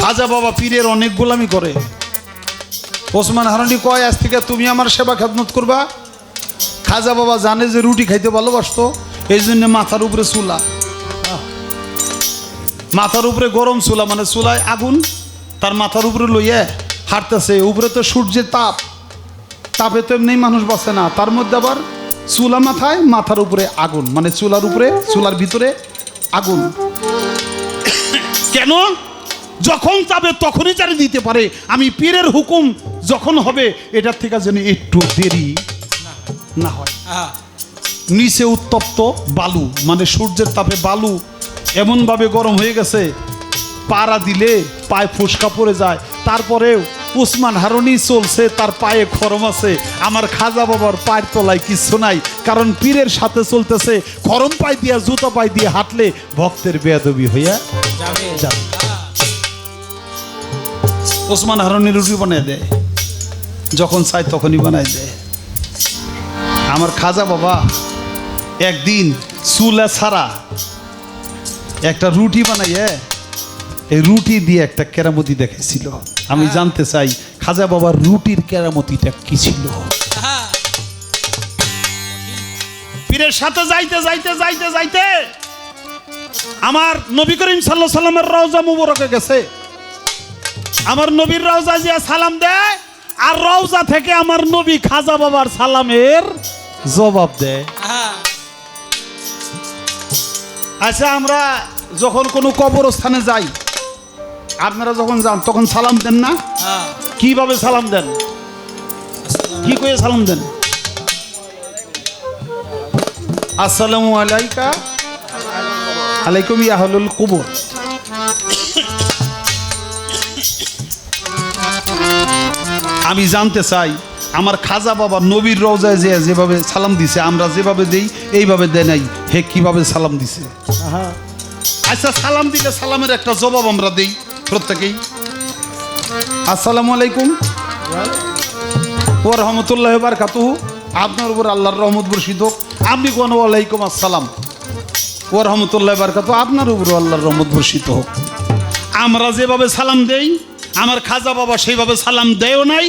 খাজা বাবা পীরের অনেক গোলামি করে। ওসমান হারানি কয়, আজ থেকে তুমি আমার সেবা খেদমত করবা? খাজা বাবা জানে যে রুটি খাইতে ভালোবাসতো, এই জন্য মাথার উপরে চুলা। মাথার উপরে গরম চুলা মানে চুলায় আগুন, তার মাথার উপরে লইয়া হাঁটতেছে। উপরে তো সূর্যের তাপ। তাপে তো এমনি মানুষ বাঁচে না। তার মধ্যে আবার চুলা মাথায়, মাথার উপরে আগুন মানে চুলার উপরে, চুলার ভিতরে আগুন। কেন? যখন চাবে তখনই চারি দিতে পারে। আমি পীরের হুকুম যখন হবে এটার থেকে যেন একটু দেরি না হয়। নিচে উত্তপ্ত বালু মানে সূর্যের তাপে বালু এমনভাবে গরম হয়ে গেছে পাড়া দিলে পায়ে ফুসকা পড়ে যায়। তারপরেও উসমান হারুনি চলছে তার পায়ে খরম আছে। আমার খাজা বাবার পায়ের তলায় কিছু নাই কারণ পীরের সাথে চলতেছে। খরম পায়ে দিয়া জুতো পায়ে দিয়ে হাঁটলে ভক্তের বেয়াদবি হইয়া যাবে। ওসমান হারুনি রুটি বানিয়ে দেয়। যখন চাই তখনই বানায় দেয়। আমার খাজা বাবা একদিন চুলা ছাড়া একটা রুটি বানাইয়ে এই রুটি দিয়ে একটা কেরামতি দেখেছিল আমি জানতে চাই খাজা বাবার রুটির কেরামতিটা কি ছিল? পীরের সাথে যাইতে যাইতে যাইতে যাইতে আমার নবী করিম সাল্লাহ সাল্লামের রওজা মুবারকে গেছে। আমার নবীর রওজা জিয়া সালাম দেয় আর রওজা থেকে আমার নবী খাজা বাবার সালামের জবাব দেয় আচ্ছা আমরা যখন কোনো কবরস্থানে যাই, আপনারা যখন যান, তখন সালাম দেন না? কীভাবে সালাম দেন? কি করে সালাম দেন? আসসালামু আলাইকা। আলাইকুম ইয়াহলুল কুবর। আমি জানতে চাই আমার খাজা বাবা নবীর রওজায় যে যেভাবে সালাম দিছে আমরা যেভাবে দেই এইভাবে দেয় নাই। হে কীভাবে সালাম দিছে? আচ্ছা সালাম দিলে সালামের একটা জবাব আমরা দেই প্রত্যেকেই। আসসালামু আলাইকুম ও রহমতুল্লাহ বারকাতু আপনার উপর আল্লাহর রহমত বর্ষিত হোক। আপনি কোন ওয়ালাইকুম আসসালাম। ও রহমতুল্লাহ বারকাতু আপনার উপর আল্লাহর রহমত বর্ষিত হোক। আমরা যেভাবে সালাম দেই আমার খাজা বাবা সেইভাবে সালাম দেয়ও নাই।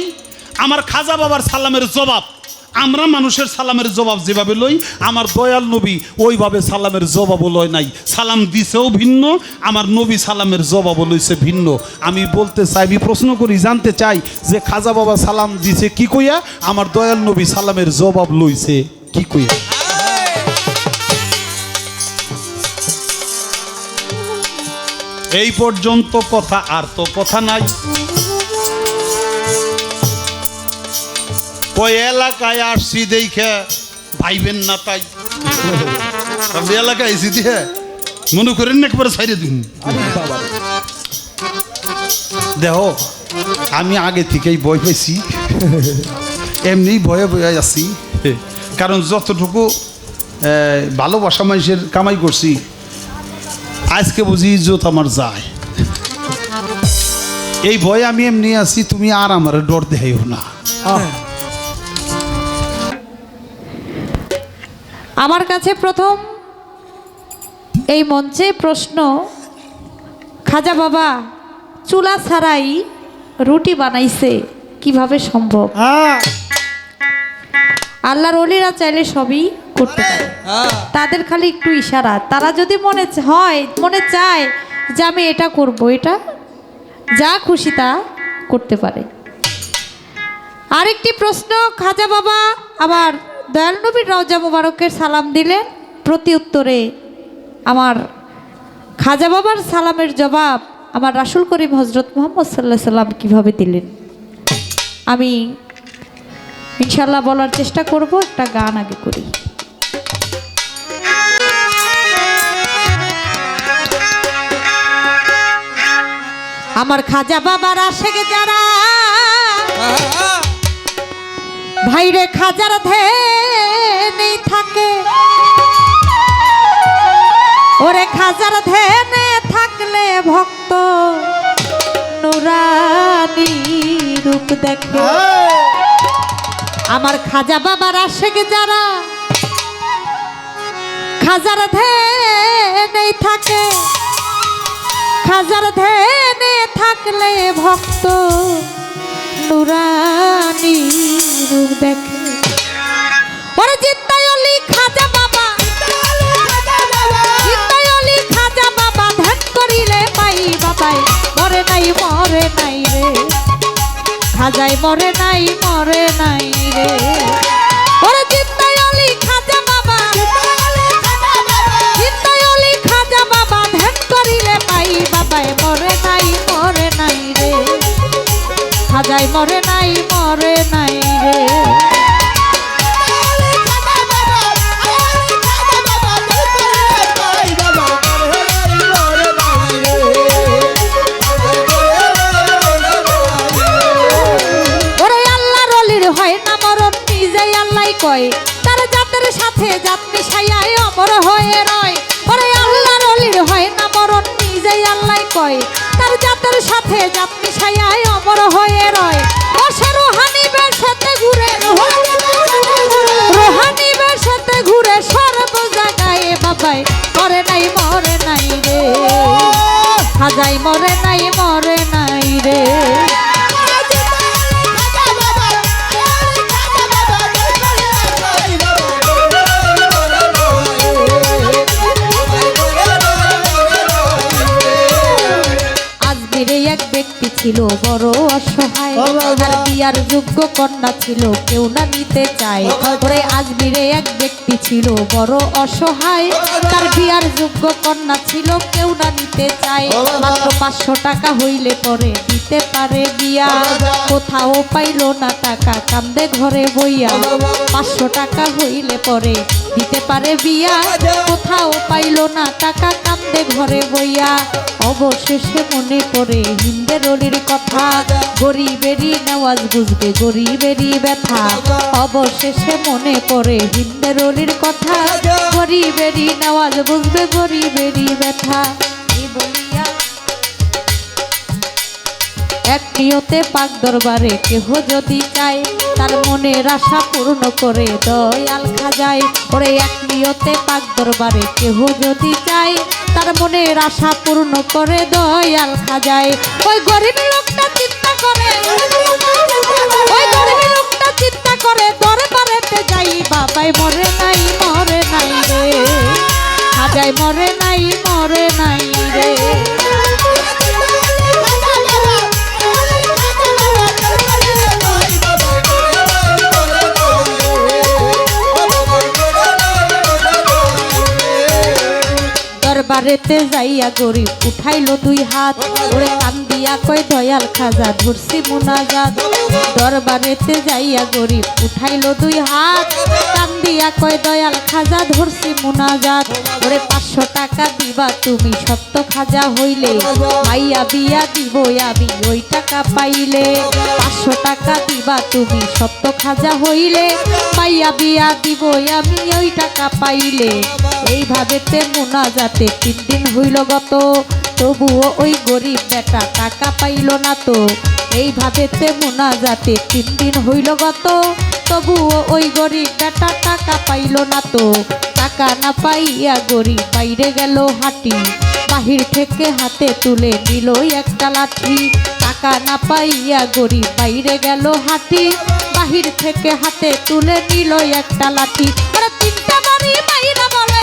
আমার খাজা বাবার সালামের জবাব, আমরা মানুষের সালামের জবাব যেভাবে লই, আমার দয়াল নবী ওইভাবে সালামের জবাবও লয় নাই। সালাম দিছেও ভিন্ন, আমার নবী সালামের জবাবও লইছে ভিন্ন। আমি বলতে চাই, আমি প্রশ্ন করি, জানতে চাই যে খাজা বাবা সালাম দিছে কি কইয়া? আমার দয়াল নবী সালামের জবাব লইছে কি কইয়া? এই পর্যন্ত কথা আর তো কথা নাই। ওই এলাকায় আসছি দেখে ভাইবেন না তাই। আপনি এলাকায় এসি দিয়ে মনে করেন না একবারে ছাইরে দিন। দেহ আমি আগে থেকেই ভয় পেয়েছি এমনি ভয়ে ভয়ে আছি। কারণ যতটুকু ভালোবাসা মানুষের কামাই করছি আজকে বুঝি ইজ্জত আমার যায়। এই ভয়ে আমি এমনি আছি তুমি আর আমার ডর দেখাইও না। আমার কাছে প্রথম এই মঞ্চে প্রশ্ন খাজা বাবা চুলা ছাড়াই রুটি বানাইছে কীভাবে সম্ভব? আল্লাহর অলিরা চাইলে সবই করতে পারে। তাদের খালি একটু ইশারা। তারা যদি মনে হয় মনে চায় যে আমি এটা করব এটা যা খুশি তা করতে পারে। আরেকটি প্রশ্ন খাজা বাবা আবার দয়াল নবীর রওজা মুবারকের সালাম দিলেন। প্রতি উত্তরে আমার খাজা বাবার সালামের জবাব আমার রাসুল করিম হজরত মোহাম্মদ সাল্লাহ সাল্লাম কীভাবে দিলেন। আমি ইনশাল্লাহ বলার চেষ্টা করব একটা গান আগে করি। আমার খাজা বাবার আশেকে যারা। ভাইরে খাজার ধে নেই থাকে। ওরে খাজার ধ্যানে থাকলে ভক্ত নুরানি রূপ দেখে। আমার খাজা বাবার আশেক যারা। খাজার ধে নেই থাকে। খাজার ধ্যানে থাকলে ভক্ত নুরানি রূপ দেখে। ওরে খাজা বাবা জিত্তায়লি খাজা বাবা, ধ্যান করিলে পাই মরে নাই মরে নাই রে। খাজাই মরে নাই মরে নাই রে। ওরে যোগ্য কন্যা ছিল, কেউ না নিতে চায়। ওরে আজমিরে এক ব্যক্তি ছিল, বড় অসহায়। তার বিয়ার যোগ্য কন্যা ছিল, কেউ না নিতে চায়। মাত্র পাঁচশো টাকা হইলে পরে দিতে পারে বিয়া। কোথাও পাইলো না টাকা, কান্দে ঘরে বইয়া। পাঁচশো টাকা হইলে পরে দিতে পারে বিয়া। কোথাও পাইলো না টাকা, কান্দে ঘরে বইয়া। অবশেষে মনে পড়ে হিন্দের কথা। গরিবেরই নেওয়াজ বুঝবে গরিবেরই ব্যথা। অবশেষে মনে পড়ে হিন্দের অলির কথা। গরিবেরই নেওয়াজ বুঝবে, গরিবেরই ব্যথা। এক নিয়তে পাক দরবারে কেহ যদি চায়, তার মনের আশা পূর্ণ করে দয়াল খাজায়। ওরে এক নিয়তে পাক দরবারে কেহ যদি চায়, তার মনের আশা পূর্ণ করে দয়াল খাজায়। ওই গরিব লোকটা চিন্তা করে ওই গরিব লোকটা চিন্তা করে, দরবারেতে যাই, বাবাই মরে নাই মরে নাই রে। খাজায় মরে নাই মরে নাই রে। দরবারেতে যাইয়া গরিব উঠাইলো দুই হাত। ওরে কান্দিয়া কয়, দয়াল খাজা, ধরছি মুনাজাত। দরবারেতে যাইয়া গরিব উঠাইলো দুই হাত। কান্দিয়া কয়, দয়াল খাজা, ধরছি মুনাজাত। ওরে পাঁচশো টাকা দিবা তুমি, সত্য খাজা হইলে। মাইয়া বিয়া দিব আমি, ওই টাকা পাইলে। পাঁচশো টাকা দিবা তুমি, সত্য খাজা হইলে। মাইয়া বিয়া দিব আমি, ওই টাকা পাইলে। এইভাবে তে মোনা যাতে তিন দিন হইল গত, তবুও ওই গরিব বেটা টাকা পাইল না তো। এইভাবে তেমনা যাতে তিন দিন হইল গত, তবুও ওই গরিব বেটা টাকা পাইল না তো। টাকা না পাইয়া গরিব বাইরে গেল হাঁটি, বাহির থেকে হাতে তুলে নিল একটা লাঠি। টাকা না পাইয়া গরিব বাইরে গেল হাঁটি, বাহির থেকে হাতে তুলে নিল একটা লাঠি। তিনটা বাড়ি মাইরা বলে।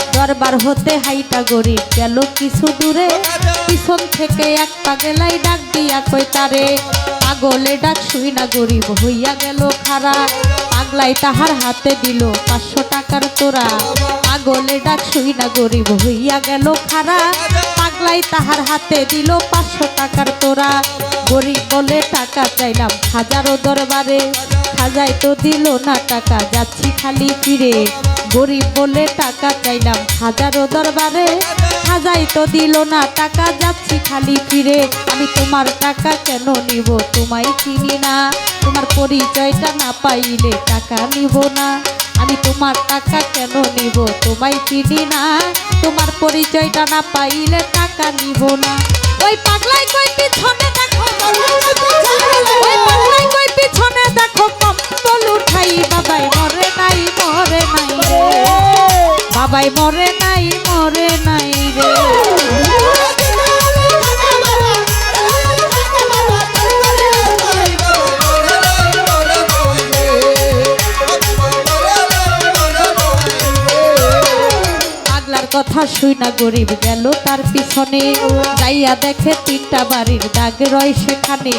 দরবার হতে হাইটা গরিব গেল কিছু দূরে। পিছন থেকে এক পা গেলাই ডাক দিয়া কয়, তারে পাগলে ডাক শুই না গরিব হইয়া গেল খারা পাগলাই তাহার হাতে দিল পাঁচশো টাকার তোরা পাগলে ডাক শুই না গরিব হইয়া গেল খারা পাগলাই তাহার হাতে দিল পাঁচশো টাকার তোরা গরিব বলে টাকা চাইলাম হাজারো দরবারে। খাজাই তো দিল না টাকা, যাচ্ছি খালি ফিরে। গরিব বলে টাকা চাইলাম। হাজারো দরবারে হাজাই তো দিল না টাকা, যাচ্ছি খালি ফিরে। আমি তোমার টাকা কেন নিব? তোমায় চিনি না। তোমার পরিচয়টা না পাইলে টাকা নিব না। আমি তোমার টাকা কেন নিব? তোমায় চিনি না। তোমার পরিচয়টা না পাইলে টাকা নিব না। ওই পাগলাই কই পিছনে দেখো? ওই পাগলাই কই পিছনে দেখো? কম্বল উঠাই, বাবাই মরে নাই মরে নাই রে। বাবাই মরে নাই মরে নাই রে। কথা শুই না গরিব গেল তার পিছনে। যাইয়া দেখে তিনটা বাড়ির দাগ রয় সেখানে।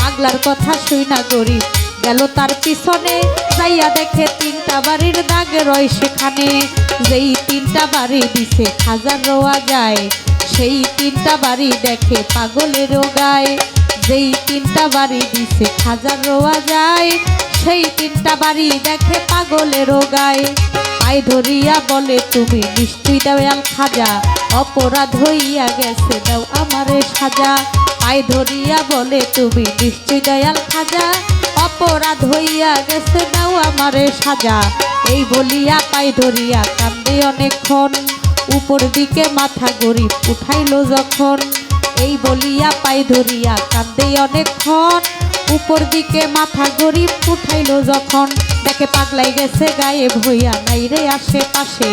পাগলার কথা শুই না গরিব গেল তার পিছনে, যাইয়া দেখে তিনটা বাড়ির দাগ রয় সেখানে। যেই তিনটা বাড়ি দিছে হাজার রোয়া যায়, সেই তিনটা বাড়ি দেখে পাগলেরও গায়। যেই তিনটা বাড়ি দিছে হাজার রোয়া যায়, সেই তিনটা বাড়ি দেখে পাগলেরও গায়। পায়ে ধরিয়া বলে, তুমি নিশ্চয়ই দেওয়াল খাজা, অপরাধ হইয়া গেছে, দাও আমারে সাজা। পায়ে ধরিয়া বলে, তুমি নিশ্চয়ই দয়াল খাজা অপরাধ হইয়া গেছে, দাও আমারে সাজা। এই বলিয়া পায়ে ধরিয়া কান্দে অনেকক্ষণ। উপর দিকে মাথা গরিব উঠাইল যখন। এই বলিয়া পায়ে ধরিয়া কান্দে অনেকক্ষণ। উপর দিকে মাথা গরিব উঠাইল যখন। দেখে পাগলাই গেছে গায়ে ভইয়া নাই রে আশেপাশে।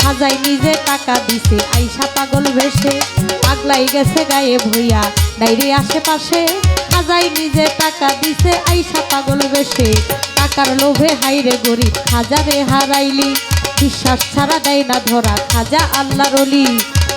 খাজাই নিজে টাকা দিছে, আইসা পাগল ভেসে পাগলাই গেছে গায়ে ভইয়া নাই রে আশেপাশে। খাজাই নিজে টাকা দিছে, আইসা পাগল ভেসে টাকার লোভে হাইরে গরিব, খাজারে হারাইলি। বিশ্বাস ছাড়া দেয় না ধরা, খাজা আল্লাহর অলি।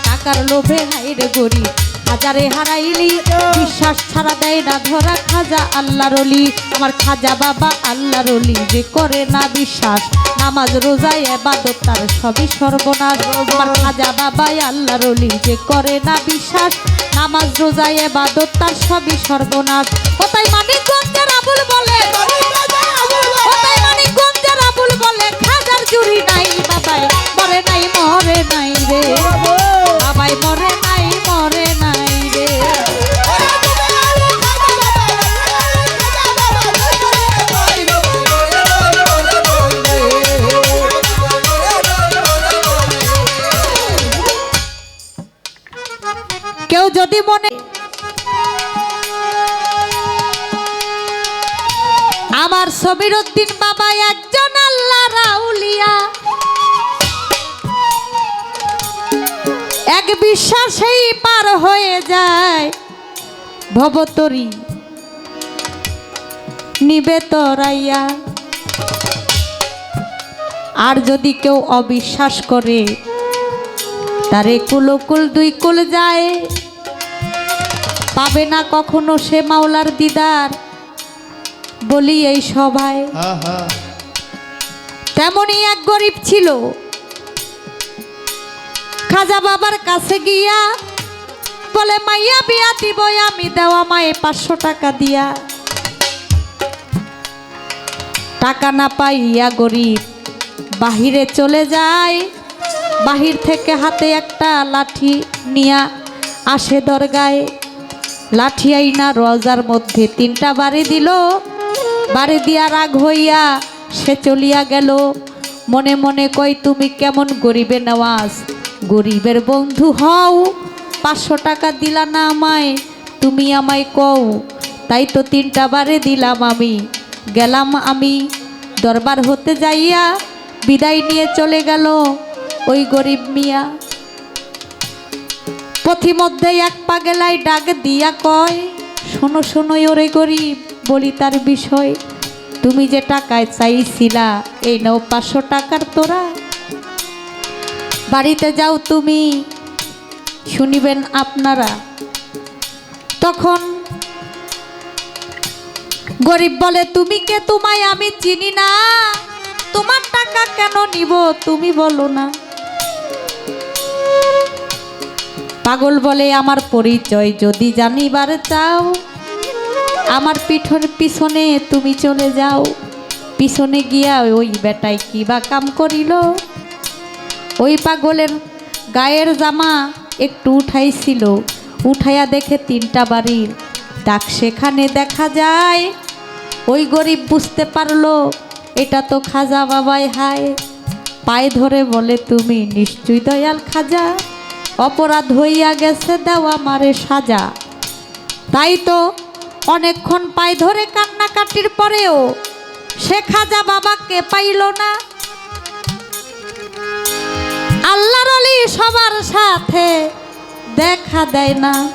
টাকার লোভে হাইরে গরিব হাজারে হারাইলি, বিশ্বাস ছাড়া দেয় না ধরা খাজা আল্লাহ রলি আমার খাজা বাবা আল্লাহ রলি যে করে না বিশ্বাস, নামাজ, রোজায়, এবাদত, তার সবই সর্বনাশ। আমার খাজা বাবাই আল্লাহর অলি যে করে না বিশ্বাস, নামাজ, রোজায়, এবাদত, তার সবই সর্বনাশ। কোথায় মানিকগঞ্জের আবুল আবুল বলে? নাই বাবাই, মরে নাই মরে নাই রে। বাবাই মরে সমীর উদ্দিন বাবা একজন আল্লাহ রাউলিয়া। এক বিশ্বাসেই পার হয়ে যায় ভবতরী। নিবে তরাইয়া। আর যদি কেউ অবিশ্বাস করে, তারে কুলকুল দুই কুল যায়। পাবে না কখনো সে মাওলার দিদার। বলি এই সভায়। তেমনই এক গরিব ছিল। খাজা বাবার কাছে গিয়া বলে মাইয়া বিয়া দিব আমি দেওয়া মায়ে পাঁচশো টাকা দিয়া। টাকা না পাইয়া গরিব বাহিরে চলে যায়। বাহির থেকে হাতে একটা লাঠি নিয়া আসে দরগায়। লাঠি আইনা রজার মধ্যে তিনটা বাড়ি দিল। বাড়ি দিয়া রাগ হইয়া সে চলিয়া গেল। মনে মনে কই তুমি কেমন গরিবে নেওয়াজ? গরিবের বন্ধু হও, পাঁচশো টাকা দিলা না আমায়, তুমি আমায় কও। তাই তো তিনটা বারে দিলাম আমি। গেলাম আমি দরবার হতে যাইয়া বিদায় নিয়ে চলে গেল ওই গরিব মিয়া। পথিমধ্যে এক পাগেলাই ডাক দিয়া কয়, শোনো শোনো, ওরে গরিব বলি তার বিষয়, তুমি যে টাকায় চাইছিলা, এই নাও পাঁচশো টাকার তোরা। বাড়িতে যাও তুমি, শুনিবেন আপনারা। তখন গরিব বলে, তুমি কে? তোমায় আমি চিনি না। তোমার টাকা কেন নিব? তুমি বলো না। পাগল বলে, আমার পরিচয় যদি জানিবার চাও আমার পিঠর পিছনে তুমি চলে যাও। পিছনে গিয়া ওই বেটায় কি বা কাম করিল? ওই পাগলের গায়ের জামা একটু উঠাইছিল। উঠাইয়া দেখে তিনটা বাড়ির ডাক সেখানে দেখা যায়, ওই গরিব বুঝতে পারল, এটা তো খাজা বাবাই হায়। পায়ে ধরে বলে, তুমি নিশ্চয়ই দয়াল খাজা, অপরাধ হইয়া গেছে, দাও আমারে সাজা। তাই তো অনেকক্ষণ পায়ে ধরে কান্নাকাটির পরেও সে খাজা বাবাকে পাইল না। আল্লাহর অলি সবার সাথে দেখা দেয় না।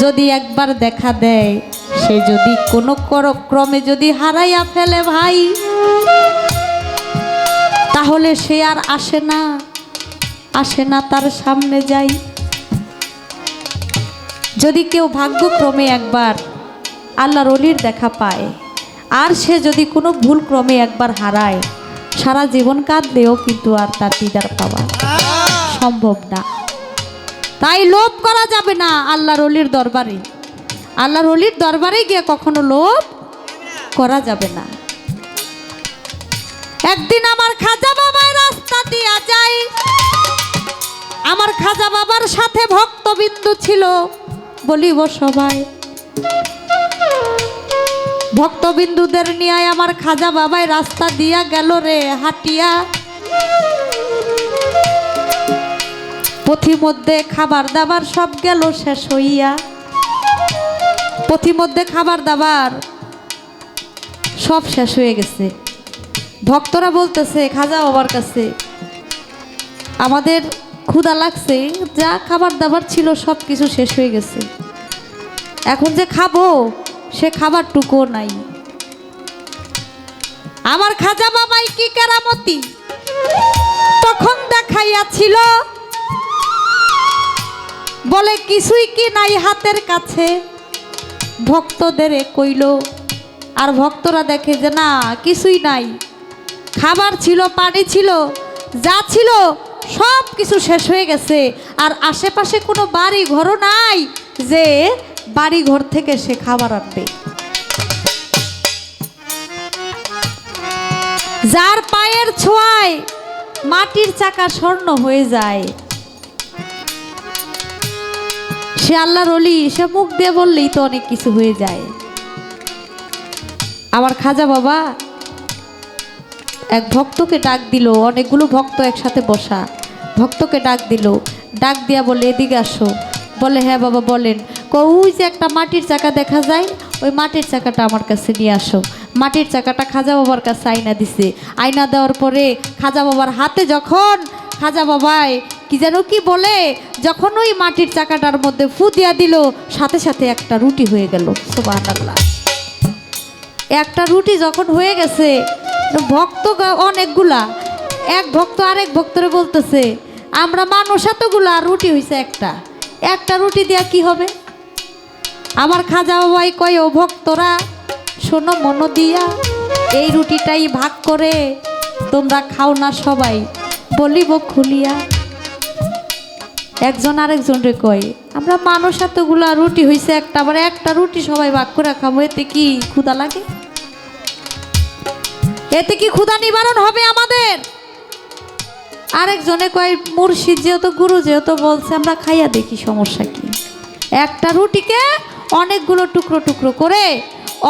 যদি একবার দেখা দেয়, সে যদি কোনো কর- ক্রমে যদি হারাইয়া ফেলে ভাই, তাহলে সে আর আসে না আসে না তার সামনে যাই। যদি কেউ ভাগ্যক্রমে একবার আল্লাহর অলির দেখা পায়, আর সে যদি কোনো ভুল ক্রমে একবার হারায়, সারা জীবন কাঁদলেও কিন্তু আর তার দিদার পাওয়া সম্ভব না। তাই লোভ করা যাবে না আল্লাহর অলির দরবারে। আল্লাহর অলির দরবারে গিয়ে কখনো লোভ করা যাবে না। একদিন আমার খাজা বাবায় রাস্তা দিয়া যায় আমার খাজা বাবার সাথে ভক্তবিন্দু ছিল। বলিব সবাই। ভক্তবিন্দুদের নিয়ে আমার খাজা বাবাই রাস্তা দিয়া গেল রে হাটিয়া। পথিমধ্যে খাবার দাবার সব গেল শেষ হইয়া। পথিমধ্যে খাবার দাবার সব শেষ হয়ে গেছে। ভক্তরা বলতেছে, খাজা বাবার কাছে আমাদের ক্ষুধা লাগছে, যা খাবার দাবার ছিল সব কিছু শেষ হয়ে গেছে। এখন যে খাব, সে খাবার খাবারটুকুও নাই। আমার খাজা বাবাই কি কেরামতি? তখন দেখাইয়াছিল, বলে, কিছুই কি নাই হাতের কাছে? ভক্তদের কইল, আর ভক্তরা দেখে যে, না, কিছুই নাই। খাবার ছিল, পানি ছিল, যা ছিল সব কিছু শেষ হয়ে গেছে। আর আশেপাশে কোনো বাড়ি ঘরও নাই যে বাড়ি ঘর থেকে সে খাবার আনবে। যার পায়ের ছোঁয়ায় মাটির চাকা স্বর্ণ হয়ে যায়। সে আল্লাহর অলি সে মুখ দিয়ে বললেই তো অনেক কিছু হয়ে যায়। আমার খাজা বাবা এক ভক্তকে ডাক দিল, অনেকগুলো ভক্ত একসাথে বসা। ভক্তকে ডাক দিল, ডাক দিয়া বলে, এদিকে আসো। বলে হ্যাঁ বাবা, বলেন। ওই যে একটা মাটির চাকা দেখা যায়, ওই মাটির চাকাটা আমার কাছে নিয়ে আসো। মাটির চাকাটা খাজা বাবার কাছে আয়না দিছে। আয়না দেওয়ার পরে খাজা বাবার হাতে যখন, খাজা বাবাই কি যেন কি বলে, যখন ওই মাটির চাকাটার মধ্যে ফু দিয়া দিল, সাথে সাথে একটা রুটি হয়ে গেল। সুবহানাল্লাহ। একটা রুটি যখন হয়ে গেছে, ভক্ত অনেকগুলা। এক ভক্ত আরেক ভক্তরে বলতেছে, আমরা মানুষ এতগুলা, রুটি হয়েছে একটা। একটা রুটি দেয়া কি হবে? আমার খাজা বাবাই কয়, ও ভক্তরা, শোনো মন দিয়া, এই রুটিটাই ভাগ করে তোমরা খাও না সবাই। বলিব খুলিয়া। একজন আরেকজন রে কয়, আমরা মানুষ এতগুলা রুটি হয়েছে একটা আবার একটা রুটি সবাই ভাগ করে খাব, এতে কি ক্ষুধা লাগে? এতে কি ক্ষুধা নিবারণ হবে আমাদের? আরেকজনে কয়, মুর্শিদ যেহেতু গুরু, যেহেতু বলছে, আমরা খাইয়া দেখি সমস্যা কি। একটা রুটিকে অনেকগুলো টুকরো টুকরো করে,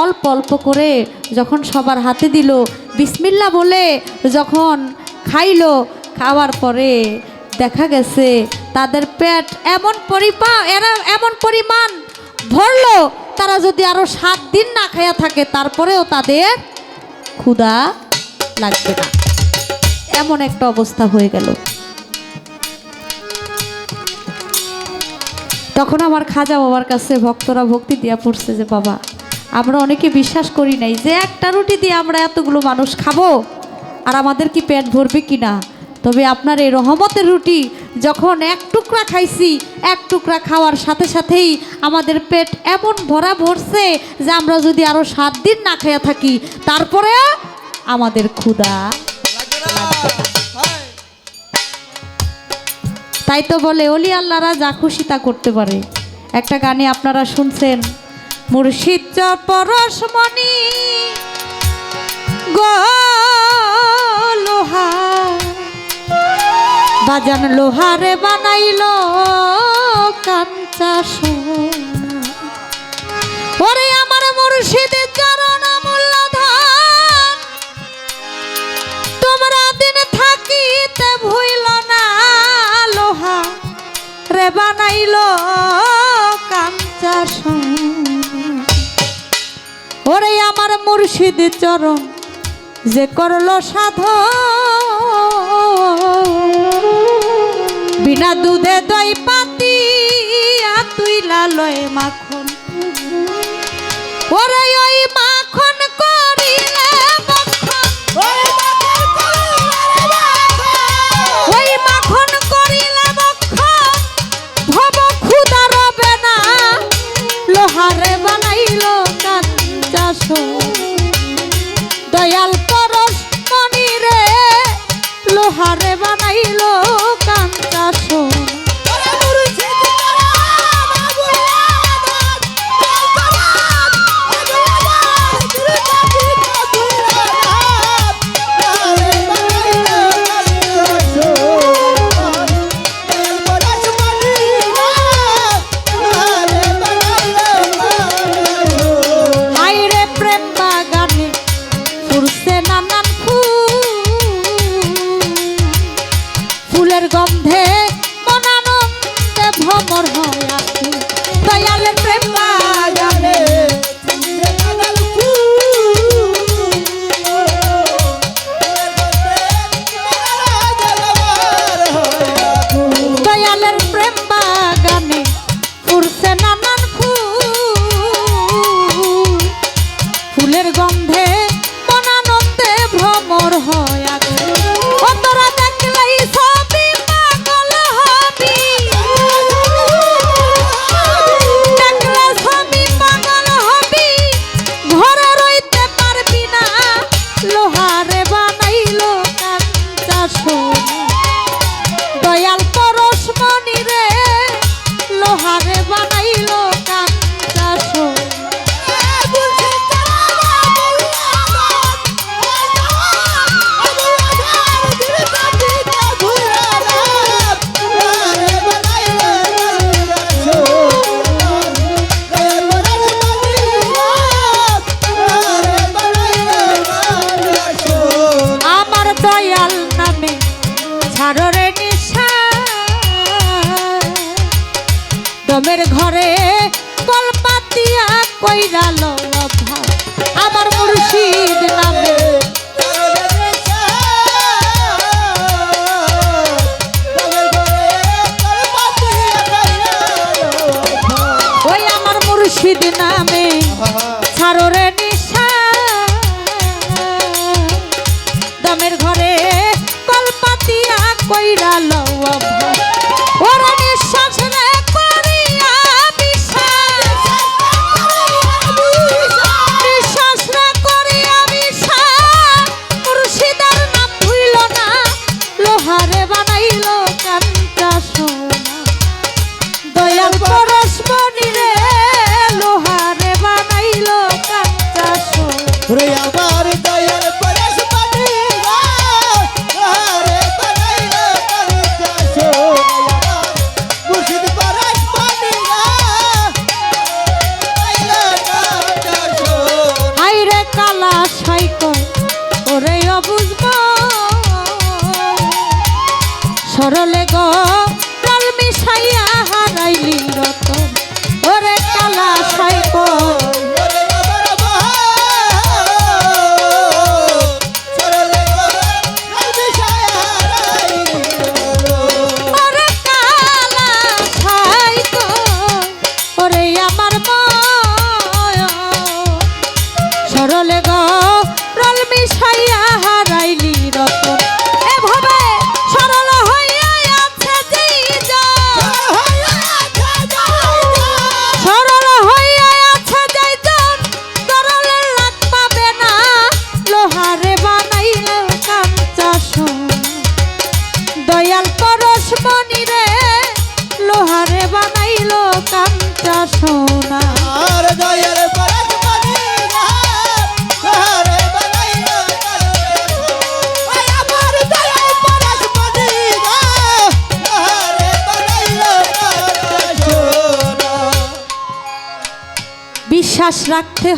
অল্প অল্প করে যখন সবার হাতে দিল বিসমিল্লা বলে যখন খাইলো, খাওয়ার পরে দেখা গেছে তাদের পেট এমন পরিপা, এরা এমন পরিমাণ ভরলো, তারা যদি আরও সাত দিন না খাইয়া থাকে, তারপরেও তাদের ক্ষুধা লাগবে না। এমন একটা অবস্থা হয়ে গেল। তখন আমার খাজা বাবার কাছে ভক্তরা ভক্তি দিয়া পড়ছে যে, বাবা, আমরা অনেকে বিশ্বাস করি নাই যে একটা রুটি দিয়ে আমরা এতগুলো মানুষ খাব আর আমাদের কি পেট ভরবে কি না? তবে আপনার এই রহমতের রুটি যখন এক টুকরা খাইছি, এক টুকরা খাওয়ার সাথে সাথেই আমাদের পেট এমন ভরা ভরছে যে আমরা যদি আরও সাত দিন না খাইয়া থাকি, তারপরে আমাদের ক্ষুধা তাই তো বলে, অলি আল্লাহরা যা খুশি তা করতে পারে। একটা গানে আপনারা শুনছেন, মুর্শিদ পরশমণি লোহা। বাজান লোহারে বানাইল কাঞ্চা সোনা। আমার মুর্শিদের চরণা ভুইল না লোহা, রে বানাইল কাঞ্চা ওরে আমার মুর্শিদ চরণ যে করল সাধ বিনা দুধে দই পাতি তুই লালয় মাখন। ওরে ওই মাখন করিলা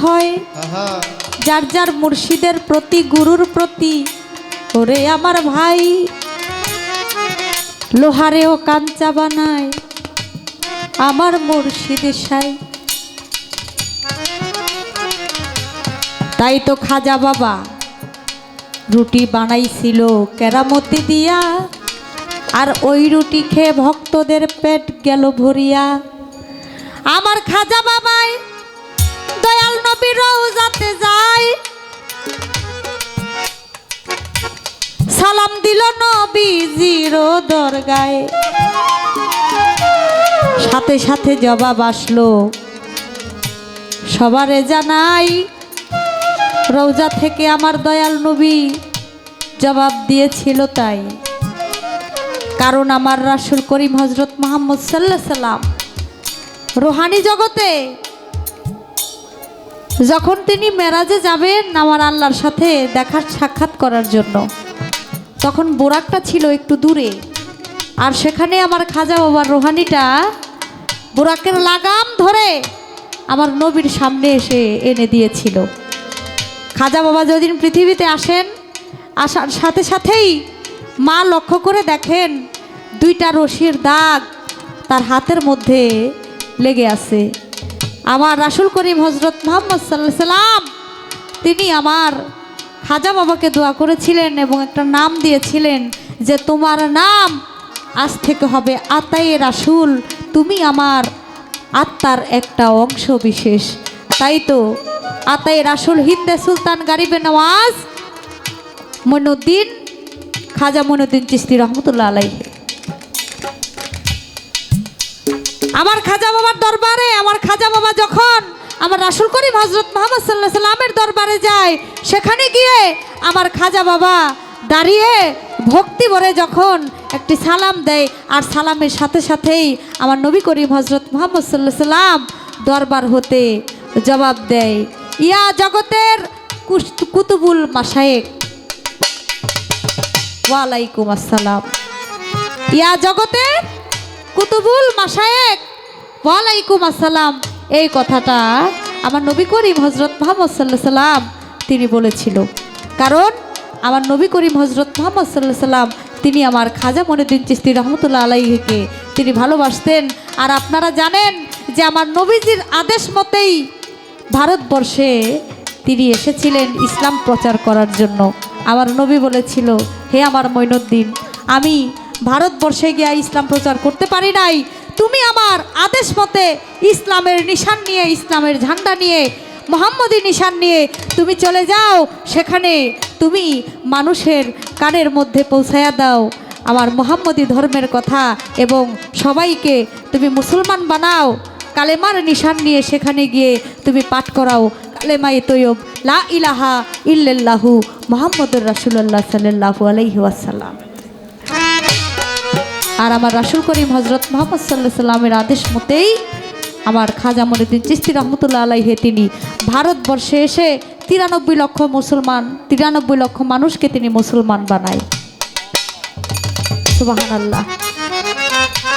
হয়। যার যার মুর্শিদের প্রতি, গুরুর প্রতি, ওরে আমার ভাই। লোহারেও কাঞ্চা বানায়, আমার মুর্শিদ সাই। তাই তো খাজা বাবা, রুটি বানাইছিল কেরামতি দিয়া, আর ওই রুটি খেয়ে ভক্তদের পেট গেল ভরিয়া। আমার খাজা বাবাই দয়াল নবী রওজাতে যায় সালাম দিল দরগায় সাথে সাথে জবাব আসলো, সবারে জানাই রওজা থেকে আমার দয়াল নবী জবাব দিয়েছিল তাই। কারণ আমার রাসুল করিম হজরত মোহাম্মদ সাল্লাহ সাল্লাম রোহানি জগতে যখন তিনি মেরাজে যাবেন আমার আল্লাহর সাথে দেখার সাক্ষাৎ করার জন্য, তখন বোরাকটা ছিল একটু দূরে। আর সেখানে আমার খাজা বাবার রোহানিটা বোরাকের লাগাম ধরে আমার নবীর সামনে এসে এনে দিয়েছিল। খাজা বাবা যেদিন পৃথিবীতে আসেন, আসার সাথে সাথেই মা লক্ষ্য করে দেখেন দুইটা রশির দাগ তার হাতের মধ্যে লেগে আছে। আমার রাসুল করিম হজরত মোহাম্মদ সাল্লাহ সাল্লাম, তিনি আমার খাজা বাবাকে দোয়া করেছিলেন এবং একটা নাম দিয়েছিলেন যে তোমার নাম আজ থেকে হবে আতায়ে রাসুল, তুমি আমার আত্মার একটা অংশ বিশেষ। তাই তো আতায়ে রাসুল হিন্দে সুলতান গারিবে নওয়াজ মনুদ্দিন খাজা মনুদ্দিন চিস্তি রহমতুল্লাহ আলাইহে। আমার খাজা বাবার দরবারে, আমার খাজা বাবা যখন আমার রাসুল করিম হজরত মোহাম্মদ সাল্লাহ সাল্লামের দরবারে যায়, সেখানে গিয়ে আমার খাজা বাবা দাঁড়িয়ে ভক্তি ভরে যখন একটি সালাম দেয়, আর সালামের সাথে সাথেই আমার নবী করিম হজরত মোহাম্মদ সাল্লাহ সাল্লাম দরবার হতে জবাব দেয়। ইয়া জগতের কুতুবুল মাসায়েক ওয়ালাইকুম আসসালাম। ইয়া জগতের কুতুবুল মাসায়েক ওয়ালাইকুম আসসালাম। এই কথাটা আমার নবী করিম হজরত মোহাম্মদ সাল্লাহ সাল্লাম তিনি বলেছিল। কারণ আমার নবী করিম হজরত মোহাম্মদ সাল্লাহ সাল্লাম তিনি আমার খাজা মনুদ্দিন চিস্তি রহমতুল্লাহ আলাইকে তিনি ভালোবাসতেন। আর আপনারা জানেন যে আমার নবীজির আদেশ মতেই ভারতবর্ষে তিনি এসেছিলেন ইসলাম প্রচার করার জন্য। আমার নবী বলেছিল, হে আমার মৈনুদ্দিন আমি ভারতবর্ষে গিয়া ইসলাম প্রচার করতে পারি নাই। তুমি আমার আদেশ মতে ইসলামের নিশান নিয়ে, ইসলামের ঝান্ডা নিয়ে, মোহাম্মদী নিশান নিয়ে তুমি চলে যাও। সেখানে তুমি মানুষের কানের মধ্যে পৌঁছায়া দাও। আমার মোহাম্মদী ধর্মের কথা এবং সবাইকে তুমি মুসলমান বানাও। কালেমার নিশান নিয়ে সেখানে গিয়ে তুমি পাঠ করাও। কালেমাই তৈয়ব, লা ইলাহা ইল্লাল্লাহু মোহাম্মদুর রাসুল্লাহ সাল্লাহু আলাইহি ওয়াসাল্লাম। আর আমার রাসুল করিম হজরত মোহাম্মদ সাল্লাহ সাল্লামের আদেশ মতেই আমার খাজা মনুদ্দিন চিস্তি রহমতুল্লা আলাইহে, তিনি ভারতবর্ষে এসে তিরানব্বই লক্ষ মুসলমান, তিরানব্বই লক্ষ মানুষকে তিনি মুসলমান বানায়। সুবাহান আল্লাহ